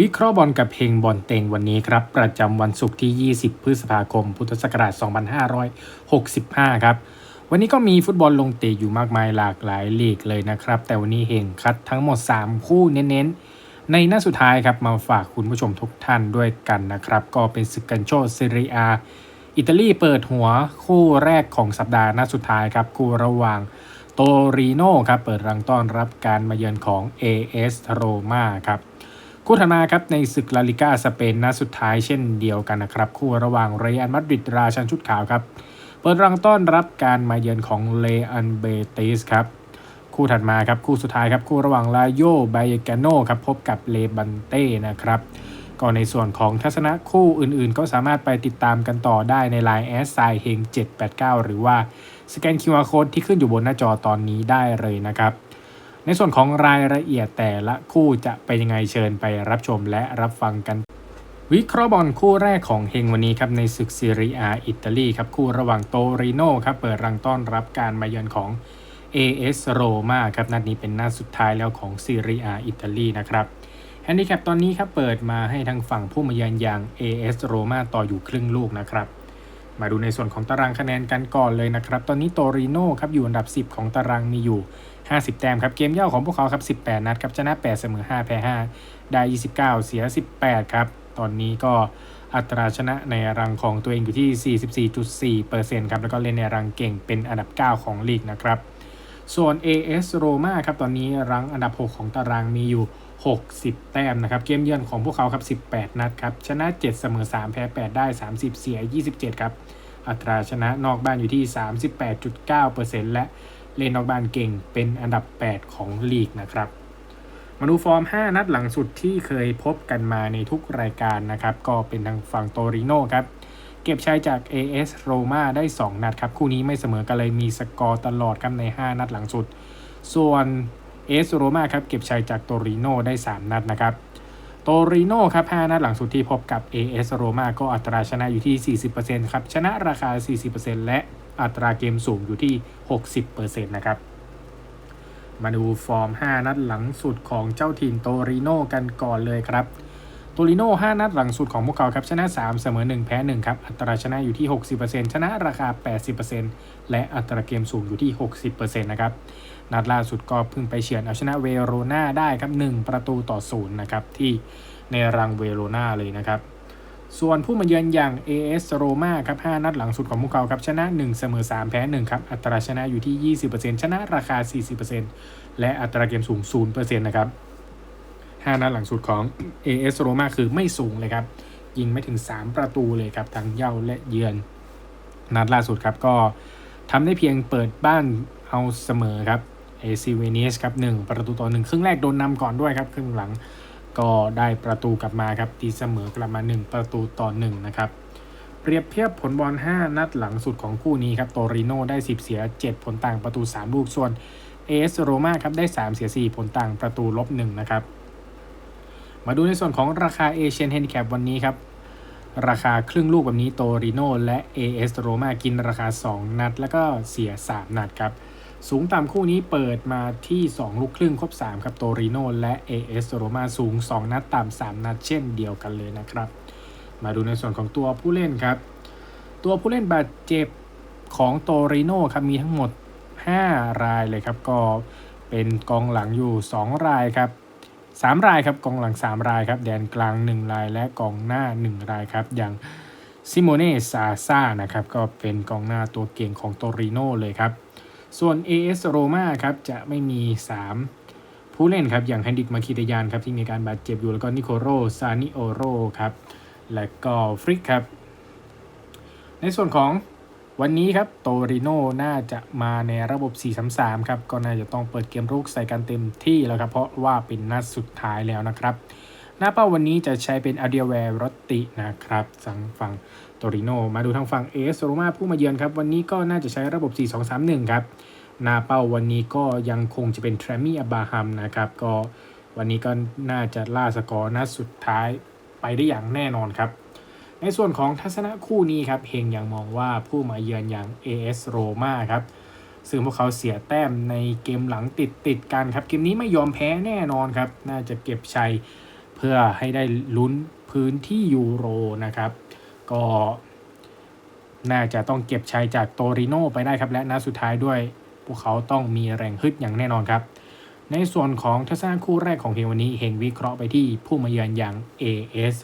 วิเคราะห์บอลกับเพลงบอลเต็งวันนี้ครับ ประจำวันศุกร์ที่ 20 พฤษภาคม พุทธศักราช 2565 ครับ วันนี้ก็มีฟุตบอลลงเตะอยู่มากมายหลากหลายลีกเลยนะครับ แต่วันนี้เฮงคัดทั้งหมด 3 คู่เน้นๆ ในหน้าสุดท้ายครับ มาฝากคุณผู้ชมทุกท่านด้วยกันนะครับ ก็เป็นศึกกันโชเซเรียอิตาลีเปิดหัวคู่แรกของสัปดาห์หน้าสุดท้ายครับคู่ระหว่างโตริโนครับเปิดรังต้อนรับการมาเยือนของ AS โรมาครับ คู่ถัดมาครับในศึกลาลิก้าสเปนนัดสุดท้ายเช่นเดียวกันนะครับ คู่ระหว่างเรอัลมาดริดราชันชุดขาวครับ เปิดรังต้อนรับการมาเยือนของเลอันเบติสครับคู่ถัดมาครับคู่สุดท้ายครับคู่ระหว่างลาโยไบกโนครับพบกับเลบันเต้นะครับก็ในส่วนของทัศนะคู่อื่นๆ ก็สามารถไปติดตามกันต่อได้ใน Line แอสไซเฮง789 หรือว่าสแกน QR Code ที่ขึ้นอยู่บนหน้าจอตอนนี้ได้เลยนะครับ ในส่วนของรายละเอียดแต่ละคู่จะเป็นยังไงเชิญไปรับชมและรับฟังกัน วิเคราะห์บอลคู่แรกของเฮงวันนี้ครับในศึกซีเรียอิตาลีครับคู่ระหว่างโตริโนครับเปิดรังต้อนรับการมาเยือนของ AS โรมาครับนัดนี้เป็นนัดสุดท้ายแล้วของซีเรียอิตาลีนะครับแฮนดิแคปตอนนี้ครับเปิดมาให้ทางฝั่งผู้มาเยือนอย่าง AS โรมาต่ออยู่ครึ่งลูกนะครับ มาดูในส่วนของตารางคะแนนกันก่อนเลยนะครับ ตอนนี้โตริโน่ครับอยู่อันดับ 10 ของตารางมีอยู่ 50 แต้มครับ เกมเย่าของพวกเขาครับ 18 นัดครับชนะ 8 เสมอ 5 แพ้ 5 ได้ 29 เสีย 18 ครับ ตอนนี้ก็อัตราชนะในรังของตัวเองอยู่ที่ 44.4%ครับ แล้วก็เล่นในรังเก่งเป็นอันดับ 9 ของลีกนะครับ ส่วน AS Roma ครับ ตอนนี้รังอันดับ 6 ของตารางมีอยู่ 60 แต้มนะครับ เกมเยือนของพวกเขาครับ 18 นัดครับ ชนะ 7 เสมอ 3 แพ้ 8 ได้ 30 เสีย 27 ครับ อัตราชนะนอกบ้านอยู่ที่ 38.9%และเล่นนอกบ้านเก่งเป็นอันดับ 8 ของลีกนะครับ มาดูฟอร์ม 5 นัดหลังสุดที่เคยพบกันมาในทุกรายการนะครับ ก็เป็นทางฝั่งโตริโนครับเก็บชัยจาก AS Roma ได้ 2 นัดครับ คู่นี้ไม่เสมอกันเลยมีสกอร์ตลอดครับใน 5 นัดหลังสุด ส่วน เอสโรมาครับเก็บชัยจากโตริโนได้ 3 นัดนะครับโตริโนครับ5นัดหลังสุดที่พบกับ AS โรมาก็อัตราชนะอยู่ที่ 40%ครับชนะราคา 40%และอัตราเกมสูงอยู่ที่ 60%นะครับมาดูฟอร์ม 5 นัดหลังสุดของเจ้าถิ่นโตริโนกันก่อนเลยครับ ตริโน่5นัดหลังสุดของพวกเขาครับชนะ 3 เสมอ 1 แพ้ 1 ครับ อัตราชนะอยู่ที่ 60%ชนะราคา 80%และอัตราเกมสูงอยู่ที่ 60%นะครับ นัดล่าสุดก็เพิ่งไปเฉือนเอาชนะเวโรนาได้ครับ 1 ประตูต่อ 0 นะครับ ที่ในรังเวโรนาเลยนะครับ ส่วนผู้มาเยือนอย่าง AS Roma ครับ 5 นัดหลังสุดของพวกเขาครับชนะ 1 เสมอ 3 แพ้ 1 ครับ อัตราชนะอยู่ที่ 20%ชนะราคา 40%และอัตราเกมสูง 0%นะครับ 5 นัดหลังสุดของ AS Roma คือไม่สูงเลยครับ ยิงไม่ถึง 3 ประตูเลยครับทั้งเย่าและเยือน นัดล่าสุดครับก็ทำได้เพียงเปิดบ้านเอาเสมอครับ AC v e n i s ครับ1ประตูต่อ1ครึ่งแรกโดนนำก่อนด้วยครับครึ่งหลังก็ได้ประตูกลับมาครับตีเสมอกลับมา 1 ประตูต่อ1นะครับเปรียบเทียบผลบอล 5 นัดหลังสุดของคู่นี้ครับโตริโนได้ 10 เสีย 7 ผลต่างประตู 3 ลูกส่วน AS Roma ครับได้ 3 เสีย 4 ผลต่างประตูลบ1นะครับ มาดูในส่วนของราคาเอเชียนเฮนดิแคปวันนี้ครับ ราคาครึ่งลูกแบบนี้โตริโนและ AS Roma กินราคา 2 นัด แล้วก็เสีย 3 นัดครับ สูงต่ำคู่นี้เปิดมาที่ 2 ลูกครึ่งครบ 3 ครับโตริโนและ AS Roma สูง 2 นัดต่ำ3นัดเช่นเดียวกันเลยนะครับ มาดูในส่วนของตัวผู้เล่นครับ ตัวผู้เล่นบาดเจ็บของโตริโนครับมีทั้งหมด 5 รายเลยครับก็เป็นกองหลังอยู่ 2 รายครับ 3 รายครับกองหลัง 3 รายครับแดนกลาง 1 รายและกองหน้า 1 รายครับอย่างซิโมเน่ซาซ่านะครับก็เป็นกองหน้าตัวเก่งของโตริโนเลยครับ ส่วน AS Roma ครับจะไม่มี 3 ผู้เล่นครับอย่างแฮนดิกมาคิตยานครับที่มีการบาดเจ็บอยู่แล้วก็นิโคโรซานิโอโรครับและก็ฟริกครับ ในส่วนของ วันนี้ครับโตริโน่น่าจะมาในระบบ 4-3-3 ครับ ก็น่าจะต้องเปิดเกมรุกใส่กันเต็มที่แล้วครับ เพราะว่าเป็นนัดสุดท้ายแล้วนะครับ หน้าเป้าวันนี้จะใช้เป็นอาเดียแวร์รตินะครับสังฝั่งโตริโน่มาดูทางฝั่งเอสโรมาผู้มาเยือนครับ วันนี้ก็น่าจะใช้ระบบ 4-2-3-1 ครับ หน้าเป้าวันนี้ก็ยังคงจะเป็นทรมี่อับบาฮัมนะครับ ก็วันนี้ก็น่าจะล่าสกอร์นัดสุดท้ายไปได้อย่างแน่นอนครับ ในส่วนของทัศนะคู่นี้ครับเฮงยังมองว่าผู้มาเยือนอย่าง AS Roma ครับซึ่งพวกเขาเสียแต้มในเกมหลังติดติดกันครับ เกมนี้ไม่ยอมแพ้แน่นอนครับ น่าจะเก็บชัยเพื่อให้ได้ลุ้นพื้นที่ยูโรนะครับ ก็น่าจะต้องเก็บชัยจากโตริโนไปได้ครับ และนัดสุดท้ายด้วย พวกเขาต้องมีแรงฮึดอย่างแน่นอนครับ ในส่วนของทัศนะคู่แรกของเฮงวันนี้เฮงวิเคราะห์ไปที่ผู้มาเยือนอย่าง AS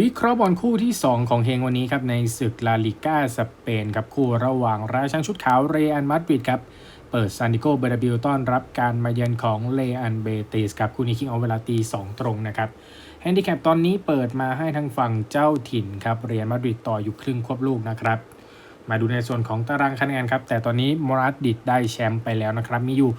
วิเคราะห์บอลคู่ที่ 2 ของเฮงวันนี้ครับในศึกลาลิก้าสเปนครับคู่ระหว่างราชังชุดขาวเรอันมาดริดครับเปิดซานดิโกเบราบิลต้อนรับการมาเยือนของเลอันเบติสครับคู่นี้คิงเอาเวลาตี 2 ตรงนะครับแฮนดิแคปตอนนี้เปิดมาให้ทางฝั่งเจ้าถิ่นครับเรอันมาดริดต่ออยู่ครึ่งควบลูกนะครับ มาดูในส่วนของตารางคะแนนครับ แต่ตอนนี้มอรัดดิดได้แชมป์ไปแล้วนะครับ มีอยู่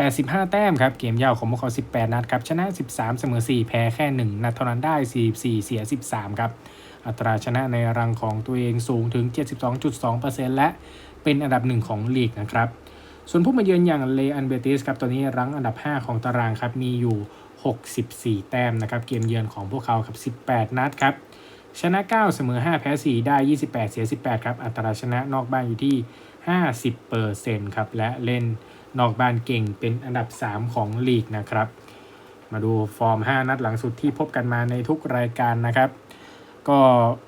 85 แต้มครับ เกมยาวของพวกเขา 18 นัดครับ ชนะ 13 เสมอ 4 แพ้แค่ 1 นัดเท่านั้นได้ 44 เสีย 13 ครับ อัตราชนะในรังของตัวเองสูงถึง 72.2%และเป็นอันดับหนึ่งของลีกนะครับ ส่วนผู้มาเยือนอย่างเลอันเบติสครับ ตอนนี้รั้งอันดับ 5 ของตารางครับ มีอยู่ 64 แต้มนะครับ เกมเยือนของพวกเขาครับ 18 นัดครับ ชนะ 9 เสมอ 5 แพ้ 4 ได้ 28 เสีย 18 ครับ อัตราชนะนอกบ้านอยู่ที่ 50%ครับ และเล่นนอกบ้านเก่งเป็นอันดับ 3 ของลีกนะครับ มาดูฟอร์ม 5 นัดหลังสุดที่พบกันมาในทุกรายการนะครับ ก็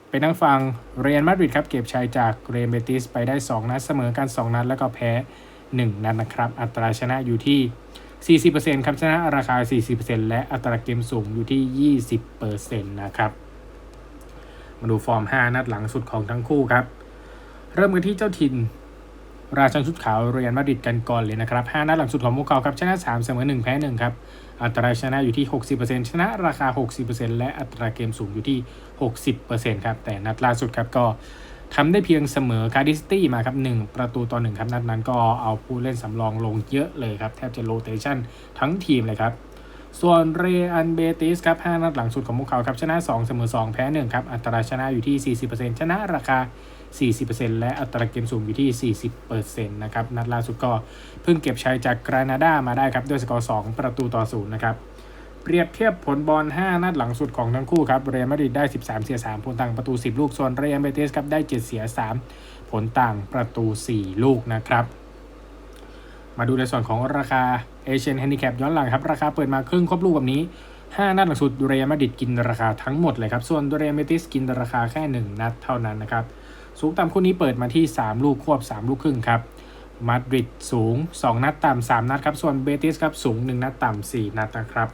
เป็นทั้งฟังเรียนมาดริดครับ เก็บชัยจากเรนเบติสไปได้ 2 นัดเสมอกัน 2 นัด แล้วก็แพ้ 1 นัดนะครับ อัตราชนะอยู่ที่ 40%ครับชนะราคา 40%และอัตราเกมสูงอยู่ที่ 20%นะครับ มาดูฟอร์ม 5 นัดหลังสุดของทั้งคู่ครับ เริ่มกันที่เจ้าถิ่น ราชันชุดขาวเรียนมาดริดกันก่อนเลยนะครับ 5 นัดหลังสุดของพวกเขาครับชนะ 3 เสมอ 1 แพ้ 1 ครับ อัตราชนะอยู่ที่ 60%ชนะราคา 60%และอัตราเกมสูงอยู่ที่ 60%ครับ แต่นัดล่าสุดครับก็ทำได้เพียงเสมอคาร์ดิสตี้มาครับ 1 ประตูต่อ1ครับนัดนั้นก็เอาผู้เล่นสำรองลงเยอะเลยครับ แทบจะโรเตชันทั้งทีมเลยครับ ส่วนเรอันเบติสครับ5นัดหลังสุดของพวกเขาครับชนะ 2 เสมอ 2 แพ้ 1 ครับ อัตราชนะอยู่ที่ 40%ชนะราคา 40%และอัตราเกมสูงอยู่ที่ 40%นะครับนัดล่าสุดก็เพิ่งเก็บชัยจากกรานาดามาได้ครับด้วยสกอร์ 2 ประตูต่อ 0 นะครับเปรียบเทียบผลบอล 5 นัดหลังสุดของทั้งคู่ครับเรอัลมาดริดได้ 13 เสีย 3 ผลต่างประตู 10 ลูก ส่วนเรอัลเบติสครับได้ 7 เสีย 3 ผลต่างประตู 4 ลูกนะครับ มาดูในส่วนของราคา เอเชียนแฮนดิแคปย้อนหลังครับ ราคาเปิดมาครึ่งครบลูกแบบนี้ 5 นัดหลังสุดเรอัลมาดริดกินราคาทั้งหมดเลยครับ ส่วนเรอัลเบติสกินราคาแค่ 1 นัดเท่านั้นนะครับ สูงต่ำคู่นี้เปิดมาที่ 3 ลูกควบ 3 ลูกครึ่งครับมาดริดสูง 2 นัดต่ำ3นัดครับ ส่วนเบติสครับสูง 1 นัดต่ำ4นัดนะครับ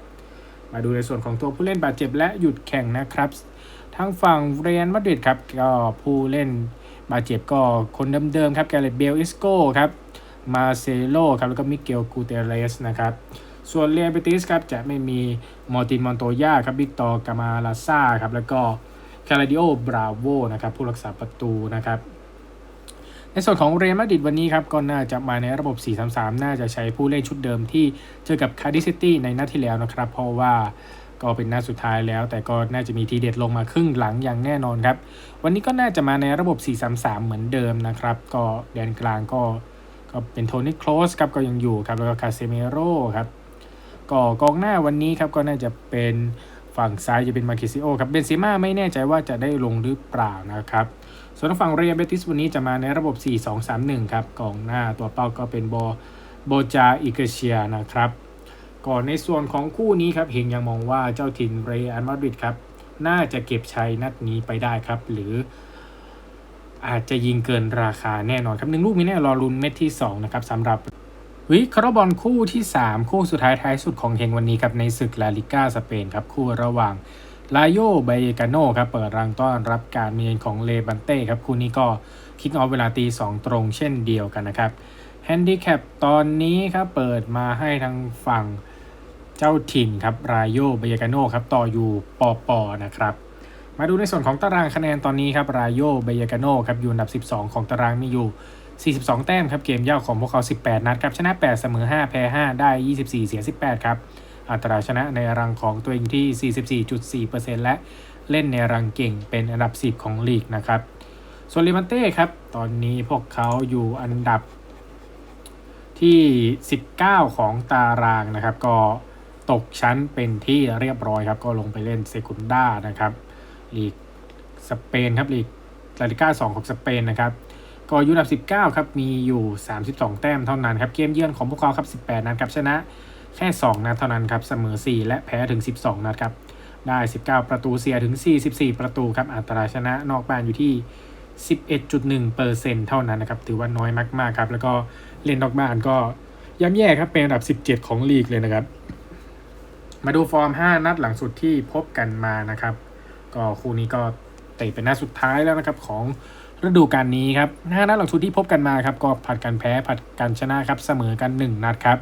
มาดูในส่วนของตัวผู้เล่นบาดเจ็บและหยุดแข่งนะครับทางฝั่งเรอัลมาดริดครับก็ผู้เล่นบาดเจ็บก็คนเดิมๆครับแกเรตเบลอิสโก้ครับ มาเซโลครับแล้วก็มิเกลกูเตเรสนะครับส่วนเรียนเบติสครับจะไม่มีมอร์ตินมอนโตยาครับวิตอร์กามาลาซาครับแล้วก็คาราดิโอบราโวนะครับผู้รักษาประตูนะครับในส่วนของเรอัลมาดริดวันนี้ครับก็น่าจะมาในระบบ 4-3-3 น่าจะใช้ผู้เล่นชุดเดิมที่เจอกับคาร์ดิซิตี้ในนัดที่แล้วนะครับ เพราะว่าก็เป็นนัดสุดท้ายแล้ว แต่ก็น่าจะมีทีเด็ดลงมาครึ่งหลังอย่างแน่นอนครับ วันนี้ก็น่าจะมาในระบบ 4-3-3 เหมือนเดิมนะครับ ก็แดนกลางก็ ก็เป็นโทนี่โคลสครับก็ยังอยู่ครับแล้วก็คาเซเมโร่ครับก็กองหน้าวันนี้ครับก็น่าจะเป็นฝั่งซ้ายจะเป็นมาคิซิโอครับเบนซิม่าไม่แน่ใจว่าจะได้ลงหรือเปล่านะครับส่วนฝั่งเรียเบติสวันนี้จะมาในระบบ 4-2-3-1 ครับกองหน้าตัวเป้าก็เป็นโบโบจาอิเกเชียนะครับก่อนในส่วนของคู่นี้ครับเฮงยังมองว่าเจ้าถิ่นเรอัลมาดริดครับน่าจะเก็บชัยนัดนี้ไปได้ครับ หรือ อาจจะยิงเกินราคาแน่นอนครับหนึ่งลูกมีแน่รอลุ้นเม็ดที่2นะครับสำหรับวิเคราะห์บอลคู่ที่ 3 คู่สุดท้ายท้ายสุดของเฮงวันนี้ครับในศึกลาลิก้าสเปนครับคู่ระหว่างลาโยไบกาโนครับเปิดรังต้อนรับการเมียนของเลบันเต้ครับคู่นี้ก็คิกออฟเวลาตี2ตรงเช่นเดียวกันนะครับแฮนดิแคปตอนนี้ครับเปิดมาให้ทางฝั่งเจ้าถิ่นครับรายโยไบกาโนครับต่ออยู่ปอปอนะครับ มาดูในส่วนของตารางคะแนนตอนนี้ครับรายโยเบยกาโนครับอยู่อันดับ 12 ของตารางมีอยู่ 42 แต้มครับเกมเย่าของพวกเขา 18 นัดครับชนะ 8 เสมอ 5 แพ้ 5 ได้ 24 เสีย 18 ครับอัตราชนะในรังของตัวเองที่ 44.4%และเล่นในรังเก่งเป็นอันดับ 10 ของลีกนะครับส่วนลิมันเต้ครับตอนนี้พวกเขาอยู่อันดับที่ 19 ของตารางนะครับ ก็ตกชั้นเป็นที่เรียบร้อยครับ ก็ลงไปเล่นเซคุนด้านะครับ ลีกสเปนครับลีกลาลิก้า2ของสเปนนะครับก็อยู่อันดับ 19 ครับ มีอยู่ 32 แต้มเท่านั้นครับ เกมเยือนของพวกเขาครับ 18 นัดครับ ชนะแค่ 2 นัดเท่านั้นครับ เสมอ 4 และแพ้ถึง 12 นัดครับ ได้ 19 ประตูเสียถึง 44 ประตูครับ อัตราชนะนอกบ้านอยู่ที่ 11.1เปอร์เซ็นต์เท่านั้นนะครับ ถือว่าน้อยมาก ๆ ครับ แล้วก็เล่นนอกบ้านก็ย่ำแย่ครับ เป็นอันดับ 17 ของลีกเลยนะครับ มาดูฟอร์ม 5 นัดหลังสุดที่พบกันมานะครับ ก็คู่นี้ก็เตะเป็นนัดสุดท้ายแล้วนะครับของฤดูกาลนี้ครับ5นัดหลังสุดที่พบกันมาครับก็ผัดกันแพ้ผัดกันชนะครับเสมอกัน 1 นัดครับ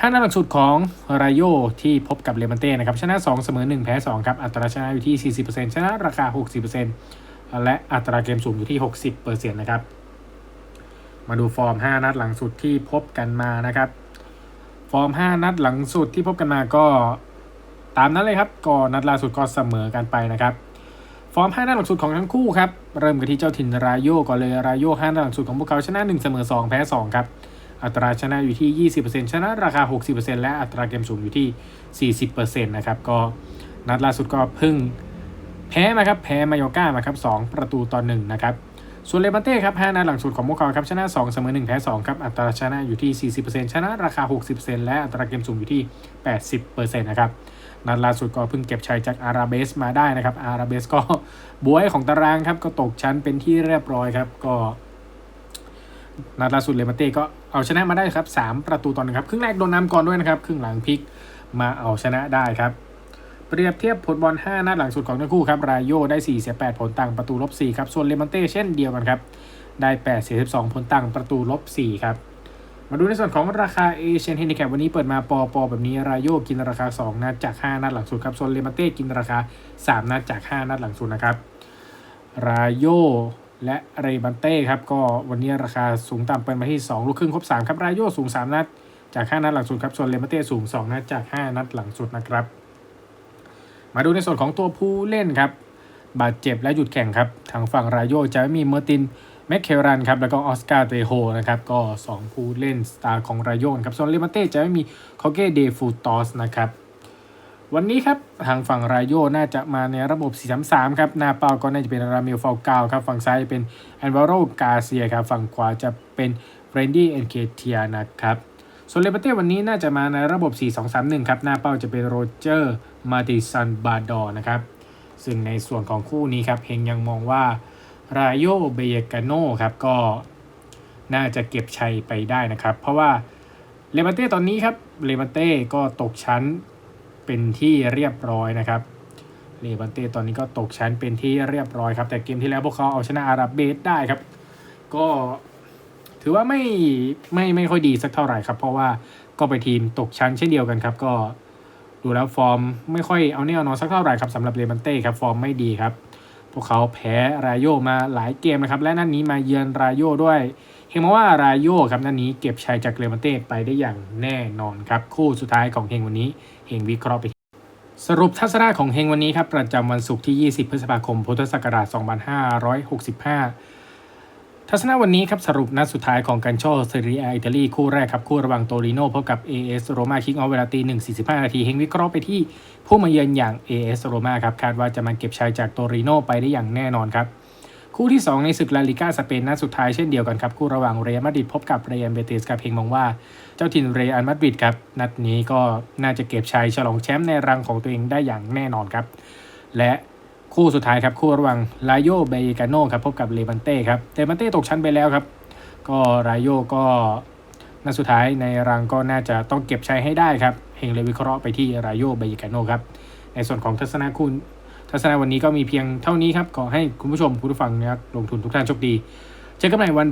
ห้านัดหลังสุดของรายโยที่พบกับเลมันเต้นะครับชนะ 2 เสมอ 1 แพ้2ครับอัตราชนะอยู่ที่ 40%ชนะราคา 60%และอัตราเกมสูงอยู่ที่ 60%นะครับมาดูฟอร์ม 5 นัดหลังสุดที่พบกันมานะครับ ฟอร์ม 5 นัดหลังสุดที่พบกันมาก็ ตามนั้นเลยครับก็นัดล่าสุดก็เสมอกันไปนะครับ ฟอร์ม5นัดหลังสุดของทั้งคู่ครับ เริ่มกันที่เจ้าถิ่นรายโยก่อนเลยรายโย5นัดหลังสุดของพวกเขาชนะ 1 เสมอ 2 แพ้ 2 ครับ อัตราชนะอยู่ที่ 20%ชนะราคา 60%และอัตราเกมสูงอยู่ที่ 40%นะครับก็นัดล่าสุดก็เพิ่งแพ้มาครับแพ้มายอร์ก้ามาครับ2ประตูต่อ1นะครับส่วนเลบันเต้ครับ5นัดหลังสุดของพวกเขาครับชนะ 2 เสมอ 1 แพ้ 2 ครับ อัตราชนะอยู่ที่ 40%ชนะราคา 60%และอัตราเกมสูงอยู่ที่ 80%นะครับ นัดล่าสุดก็เพิ่งเก็บชัยจากอาราเบสมาได้นะครับ อาราเบสก็บวยของตารางครับ ก็ตกชั้นเป็นที่เรียบร้อยครับ ก็นัดล่าสุดเลมาเต้ก็เอาชนะมาได้ครับ 3 ประตูต่อหนึ่งครับ ครึ่งแรกโดนนำก่อนด้วยนะครับ ครึ่งหลังพลิกมาเอาชนะได้ครับ เปรียบเทียบผลบอล 5 นัดหลังสุดของทั้งคู่ครับ รายโยได้4เสีย8ผลต่างประตูลบ4ครับ ส่วนเลมันเต้เช่นเดียวกันครับ ได้8เสีย12ผลต่างประตูลบ4ครับ มาดูในส่วนของราคาเอเชียนเฮนดิแคปวันนี้เปิดมาปอปอแบบนี้รายโยกินราคา 2 นัดจาก 5 นัดหลังสุดครับส่วนเลมาเต้กินราคา 3 นัดจาก 5 นัดหลังสุดนะครับรายโยและเรบันเต้ครับก็วันนี้ราคาสูงต่ำเปิดมาที่ 2 ลูกครึ่งครบ 3 ครับ รายโยสูง 3 นัดจาก 5 นัดหลังสุดครับส่วนเลบันเต้สูง 2 นัดจาก 5 นัดหลังสุดนะครับ มาดูในส่วนของตัวผู้เล่นครับบาดเจ็บและหยุดแข่งครับทางฝั่งรายโยจะไม่มีเมอร์ติน แมคเครันครับแล้วก็ออสการ์เตโฮนะครับก็ 2 ผู้เล่นสตาร์ของรายโยนครับส่วนเลมาเต้จะไม่มีคอเกเดฟูตอสนะครับวันนี้ครับทางฝั่งรายโยน่าจะมาในระบบ 4-3-3 ครับ หน้าเป้าก็น่าจะเป็นรามิลฟาลกาวครับฝั่งซ้ายเป็นแอนวาโรกาเซียครับฝั่งขวาจะเป็นเฟรนดี้เอนเคเทียนะครับส่วนเลเบเต้วันนี้น่าจะมาในระบบ 4-2-3-1 ครับ หน้าเป้าจะเป็นโรเจอร์มาติซันบาดอนะครับ ซึ่งในส่วนของคู่นี้ครับเฮงยังมองว่า รายโยเบเยกาโนครับก็น่าจะเก็บชัยไปได้นะครับ เพราะว่าเลบันเต้ตอนนี้ครับเลบันเต้ก็ตกชั้นเป็นที่เรียบร้อยนะครับเลบันเต้ตอนนี้ก็ตกชั้นเป็นที่เรียบร้อยครับ แต่เกมที่แล้วพวกเขาเอาชนะอาราเบสได้ครับ ก็ถือว่าไม่ไม่ไม่ค่อยดีสักเท่าไหร่ครับ เพราะว่าก็ไปทีมตกชั้นเช่นเดียวกันครับ ก็ดูแล้วฟอร์มไม่ค่อยเอาแน่เอานอนสักเท่าไหร่ครับสำหรับเลบันเต้ครับฟอร์มไม่ดีครับ พวกเขาแพ้รายโยมาหลายเกมนะครับและนัดนนี้มาเยือนรายโยด้วยเหงมาว่ารายโยครับนัดนนี้เก็บชัยจากเลมันเต้ไปได้อย่างแน่นอนครับคู่สุดท้ายของเฮงวันนี้เฮงวิเคราะห์ไปสรุปทัศนะของเฮงวันนี้ครับประจำวันศุกร์ที่ 20 พฤษภาคม พุทธศักราช 2565 ทัศนะวันนี้ครับสรุปนัดสุดท้ายของกันโชเซเรียอิตาลีคู่แรกครับคู่ระหว่างโตริโนพบกับ AS โรมาคิกออฟเวลาตี1 45นาทีเฮงวิเคราะห์ไปที่ผู้มาเยือนอย่าง AS โรมาครับคาดว่าจะมาเก็บชัยจากโตริโนไปได้อย่างแน่นอนครับคู่ที่ 2 ในศึกลาลิก้าสเปนนัดสุดท้ายเช่นเดียวกันครับคู่ระหว่างเรอัลมาดริดพบกับเรอัลเบติสกับเฮงมองว่าเจ้าถิ่นเรอัลมาดริดครับนัดนี้ก็น่าจะเก็บชัยฉลองแชมป์ในรังของตัวเองได้อย่างแน่นอนครับและ คู่สุดท้ายครับคู่ระหว่างลาโยเบยกาโนครับพบกับเลบันเต้ครับเลบันเต้ตกชั้นไปแล้วครับ ก็ราโยก็นัดสุดท้ายในรังก็น่าจะต้องเก็บใช้ให้ได้ครับเฮงเลยวิเคราะห์ไปที่ราโยเบยกาโนครับในส่วนของทัศนคุณทัศนาวันนี้ก็มีเพียงเท่านี้ครับ ขอให้คุณผู้ชมผู้ฟังนะครับลงทุนทุกท่านโชคดี เจอกันใหม่วัน